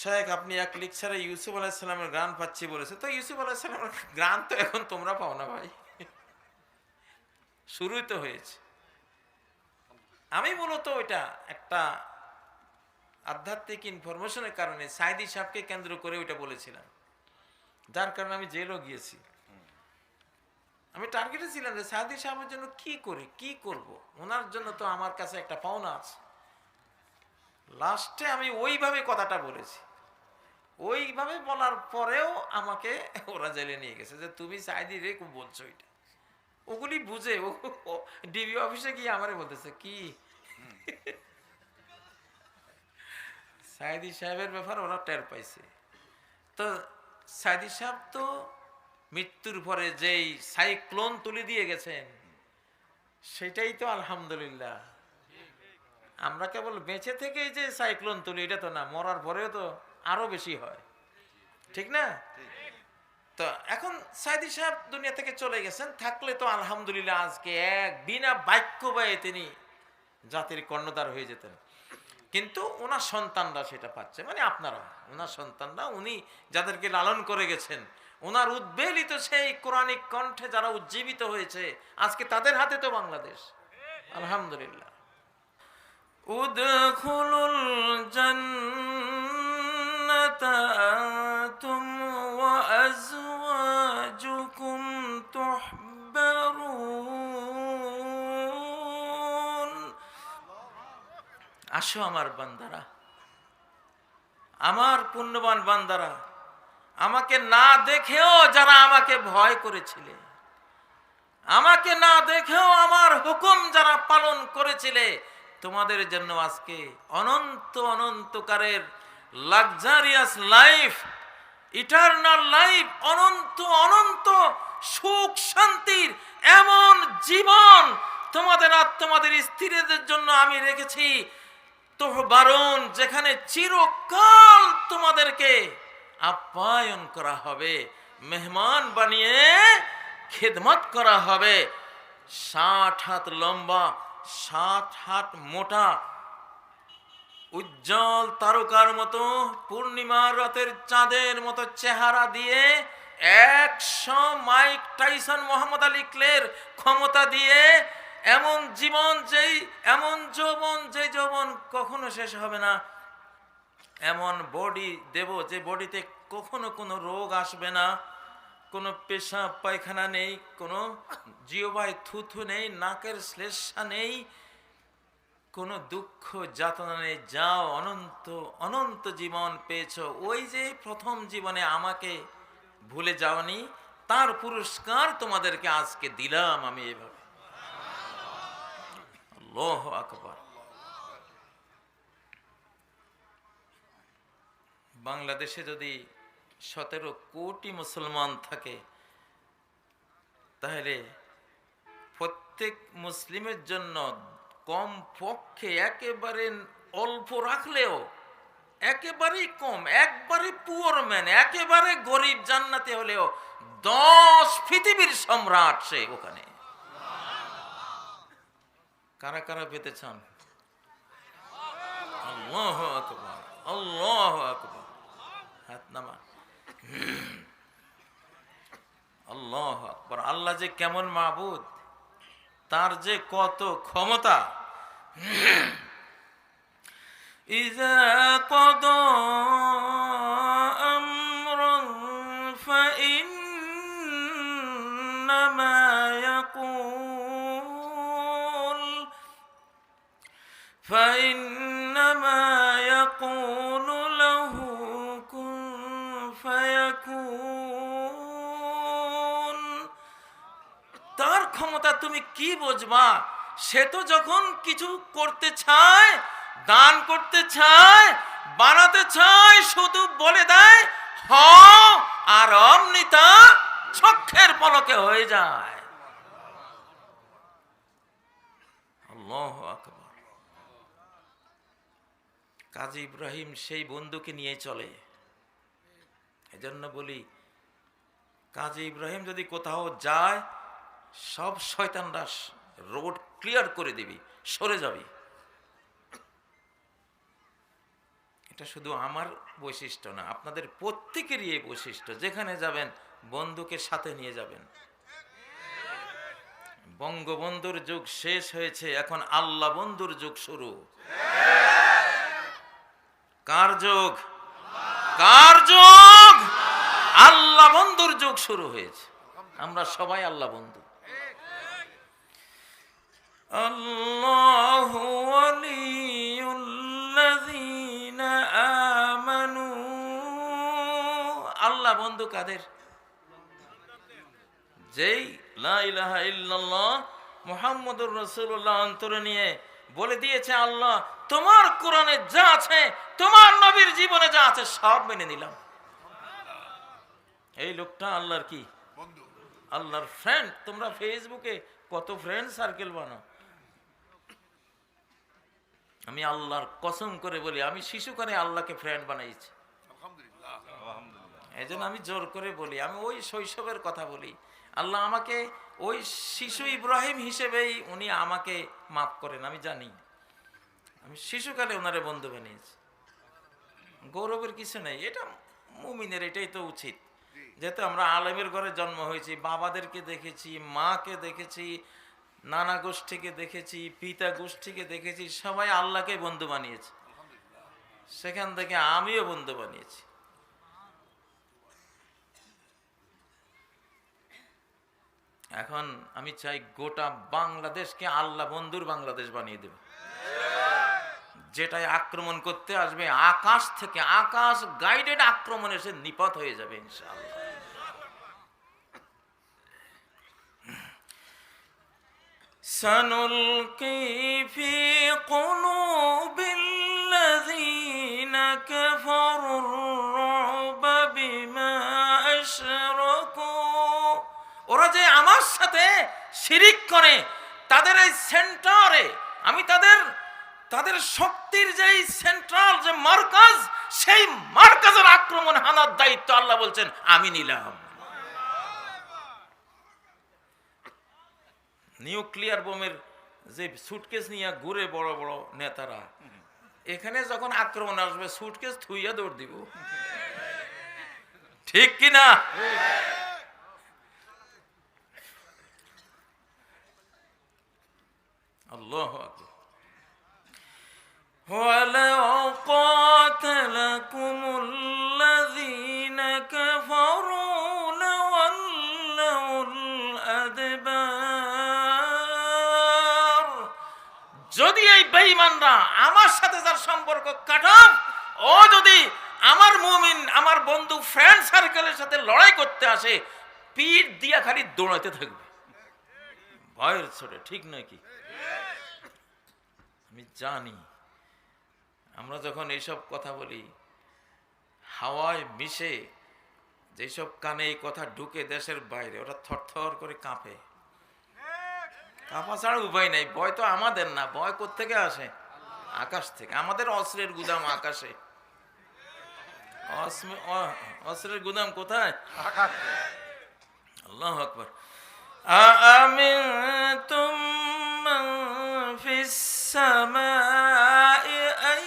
শেখ আপনি এক লেকচারে ইউসুফ আলাহিসাল্লামের গান পাচ্ছি বলেছে। তো ইউসুফ আলাহিসাল্লামের গান তো এখন তোমরা পাও না ভাই। শুরুই তো হয়েছে। আমি মূলত ওইটা একটা আধ্যাত্মিক ইনফরমেশনের কারণে সাইদি সাহেবকে কেন্দ্র করে ওইটা বলেছিলাম। যার কারণে আমি জেলও গিয়েছি। আমি টার্গেটে ছিলাম যে সাইদি সাহেবের জন্য কি করি, কি করব? ওনার জন্য তো আমার কাছে একটা পাওনা আছে। লাস্টে আমি ওইভাবে কথাটা বলেছি। ওইভাবে বলার পরেও আমাকে ওরা জেলে নিয়ে গেছে যে তুমি সাইদি রে বলছো এটা। ওগুলি বুঝে ও ডিবি অফিসে গিয়ে আমারে বলতেছে, কি? সাইদি সাহেবের ব্যাপার ওরা টের পাইছে। তো সাইদি সাহেব তো মৃত্যুর পরে যেই সাইক্লোন তুলে দিয়ে গেছেন, সেটাই তো আলহামদুলিল্লাহ। আমরা কেবল বেঁচে থেকেই যে সাইক্লোন তুলি, এটা তো না, মরার পরেও তো আরও বেশি হয়। ঠিক না? তো এখন সাইদি সাহেব দুনিয়া থেকে চলে গেছেন, থাকলে তো আলহামদুলিল্লাহ আজকে এক বিনা বাক্য ব্যয়ে তিনি জাতির কর্ণদার হয়ে যেতেন। কিন্তু ওনার সন্তানরা সেটা পাচ্ছে মানে আপনারা ওনার সন্তানরা, উনি যাদেরকে লালন করে গেছেন, ওনার উদ্বেলিত সেই কোরআনিক কণ্ঠে যারা উজ্জীবিত হয়েছে, আজকে তাদের হাতে তো বাংলাদেশ। আলহামদুলিল্লাহ। উদ জান্ন أنتم وأزواجكم تحبرون আসো আমার বান্দারা আমার পুণ্যবান বান্দারা আমাকে না দেখেও যারা আমাকে ভয় করেছিলে আমাকে না দেখেও আমার হুকুম যারা পালন করেছিলে তোমাদের জন্য আজকে অনন্ত অনন্তকারের লাক্সারিয়াস লাইফ ইটারনাল লাইফ অনন্ত অনন্ত সুখ শান্তির এমন জীবন তোমাদের আর তোমাদের স্ত্রীদের জন্য আমি রেখেছি। তো বারণ যেখানে চিরকাল তোমাদেরকে আপ্যায়ন করা হবে, মেহমান বানিয়ে খেদমত করা হবে। ষাট হাত লম্বা, ষাট হাত মোটা উজ্জ্বল তারকার মতো পূর্ণিমার রাতের চাঁদের মতো চেহারা দিয়ে একশো মাইক টাইসন মোহাম্মদ আলী ক্লের ক্ষমতা দিয়ে এমন জীবন যেই, এমন যৌবন যে যৌবন কখনো শেষ হবে না। এমন বডি দেব যে বডিতে কখনো কোনো রোগ আসবে না। কোনো পেশা পায়খানা নেই, কোনো জিওবাই থুথু নেই, নাকের শ্লেষা নেই। কোনো দুঃখ যাতনা নেই, যাও, অনন্ত অনন্ত জীবন পেয়েছ। ওই যে প্রথম জীবনে আমাকে ভুলে যাওনি, তার পুরস্কার তোমাদেরকে আজকে দিলাম আমি এভাবে। আল্লাহ আকবর। বাংলাদেশে যদি সতেরো কোটি মুসলমান থাকে, তাহলে প্রত্যেক মুসলিমের জন্য কম পক্ষে একেবারে অল্প রাখলেও একেবারেই কম, একবারে পুয়ার ম্যান একেবারে গরিব জান্নাতে হলেও দশ পৃথিবীর সম্রাট সে ওখানে। কারা কারা পেতে চান? আল্লাহ আকবার, আল্লাহ আল্লাহ আকবার। আল্লাহ যে কেমন মাহবুদ তার যে কত ক্ষমতা إذا قضى أمرا فإنما يقول فإنما يقول له كن فيكون তার ক্ষমতা তুমি কি বুঝবা সে তো যখন কিছু করতে চায়, দান করতে চায়, বানাতে চায়, শুধু বলে দেয় হ আর অমনিতা চক্ষের পলকে হয়ে যায়। কাজী ইব্রাহিম সেই বন্ধুকে নিয়ে চলে। এজন্য বলি, কাজী ইব্রাহিম যদি কোথাও যায়, সব শয়তানরা রোড ক্লিয়ার করে দিবি, সরে যাবি। এটা শুধু আমার বৈশিষ্ট্য না, আপনাদের প্রত্যেকেরই এই বৈশিষ্ট্য। যেখানে যাবেন, বন্ধুকে সাথে নিয়ে যাবেন। বঙ্গবন্ধুর যুগ শেষ হয়েছে, এখন আল্লাহ বন্ধুর যুগ শুরু। কার যুগ? কার যুগ? আল্লাহ বন্ধুর যুগ শুরু হয়েছে। আমরা সবাই আল্লাহ বন্ধু। আল্লাহু ওয়ালিয়ুল্লাযীনা আমানু। আল্লাহ বন্ধু কাদের? যেই লা ইলাহা ইল্লাল্লাহ মুহাম্মদুর রাসূলুল্লাহ অন্তরে নিয়ে বলে দিয়েছে আল্লাহ তোমার কোরআনে যা আছে তোমার নবীর জীবনে যা আছে সব মেনে নিলাম। এই লোকটা আল্লাহর কি? আল্লাহর ফ্রেন্ড তোমরা ফেসবুকে কত ফ্রেন্ড সার্কেল বানাও। আমি আল্লাহর কসম করে বলি আমি শিশুকালে আল্লাহকে ফ্রেন্ড বানাইছি। এই জন্য আমি জোর করে বলি আমি ওই শৈশবের কথা বলি। আল্লাহ আমাকে ওই শিশু ইব্রাহিম হিসেবেই উনি আমাকে মাফ করেন আমি জানি। আমি শিশুকালে ওনারে বন্ধু বানিয়েছি। গৌরবের কিছু নেই এটা মুমিনের এটাই তো উচিত। যেহেতু আমরা আলেমের ঘরে জন্ম হয়েছি বাবাদেরকে দেখেছি মাকে দেখেছি নানা গোষ্ঠীকে দেখেছি, পিতা গোষ্ঠীকে দেখেছি, সবাই আল্লাহকে বন্ধু বানিয়েছে। সেখান থেকে আমিও বন্ধু বানিয়েছি। এখন আমি চাই গোটা বাংলাদেশকে আল্লাহ বন্ধুর বাংলাদেশ বানিয়ে দেব। যেটাই আক্রমণ করতে আসবে, আকাশ থেকে আকাশ গাইডেড আক্রমণ এসে নিপাত হয়ে যাবে ইনশাআল্লাহ। سنلقي في قلوب الذين كفروا الرعب بما أشركوا ওরা যে আমার সাথে শিরিক করে তাদের এই সেন্টারে আমি তাদের তাদের শক্তির যেই সেন্ট্রাল যে মার্কাজ সেই মার্কাজের আক্রমণ হানার দায়িত্ব আল্লাহ বলছেন আমি নিলাম নিউক্লিয়ার বোমের যে সুটকেস নিয়ে ঘুরে বড় বড় নেতারা এখানে যখন আক্রমণ আসবে সুটকেস থুইয়া দৌড় দিব ঠিক কি না আল্লাহ আকবার ولو قاتلكم الذين যদি এই বেঈমানরা আমার সাথে যার সম্পর্ক কাটাম ও যদি আমার মুমিন, আমার বন্ধু ফ্রেন্ড সার্কেলের সাথে লড়াই করতে আসে পিঠ দিয়া খালি দৌড়াতে থাকবে। ভয়ের ছোটে ঠিক নয় কি? আমি জানি, আমরা যখন এইসব কথা বলি, হাওয়ায় মিশে, যেসব কানে এই কথা ঢুকে দেশের বাইরে, ওরা থরথর করে কাঁপে। কাঁপা ছাড়া উপায় নাই ভয় তো আমাদের না ভয় কোত্থেকে আসে আকাশ থেকে আমাদের অস্ত্রের গুদাম আকাশে অস্ম- অ- অস্ত্রের গুদাম কোথায় আকাশ আল্লাহ আকবর أأمنتم من في السماء أن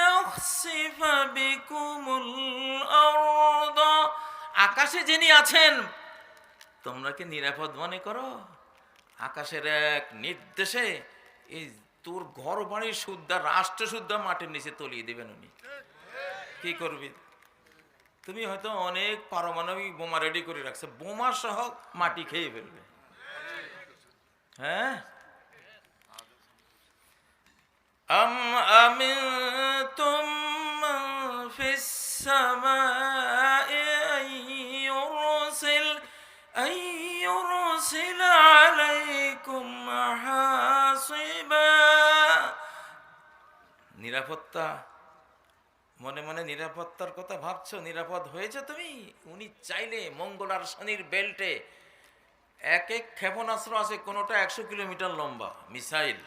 يخسف بكم الأرض আকাশে যিনি আছেন তোমরা কি নিরাপদ মনে করো আকাশের এক নির্দেশে এই তোর ঘর বাড়ির শুদ্ধা রাষ্ট্র শুদ্ধা মাটির নিচে তলিয়ে দিবেন উনি। কি করবি? তুমি হয়তো অনেক পারমাণবিক বোমা রেডি করে রাখছে, বোমা সহ মাটি খেয়ে ফেলবে। হ্যাঁ? আম আমিনতুম নিরাপত্তা মনে মনে নিরাপত্তার কথা ভাবছ? নিরাপদ হয়েছে তুমি? উনি চাইলে মঙ্গল আর শনির বেল্টে এক এক ক্ষেপণাস্ত্র আছে কোনোটা একশো কিলোমিটার লম্বা মিসাইল।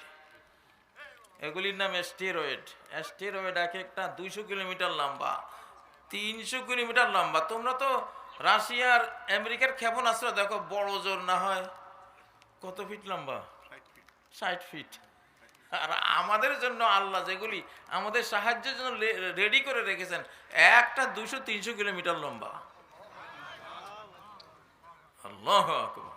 এগুলির নাম স্টেরয়েড স্টেরয়েড এক একটা দুইশো কিলোমিটার লম্বা তিনশো কিলোমিটার লম্বা। তোমরা তো রাশিয়ার আমেরিকার ক্ষেপণাস্ত্র দেখো বড় জোর না হয়। কত ফিট লম্বা? ষাট ফিট আর আমাদের জন্য আল্লাহ যেগুলি আমাদের সাহায্যের জন্য রেডি করে রেখেছেন, একটা দুশো তিনশো কিলোমিটার লম্বা। আল্লাহ আকবার।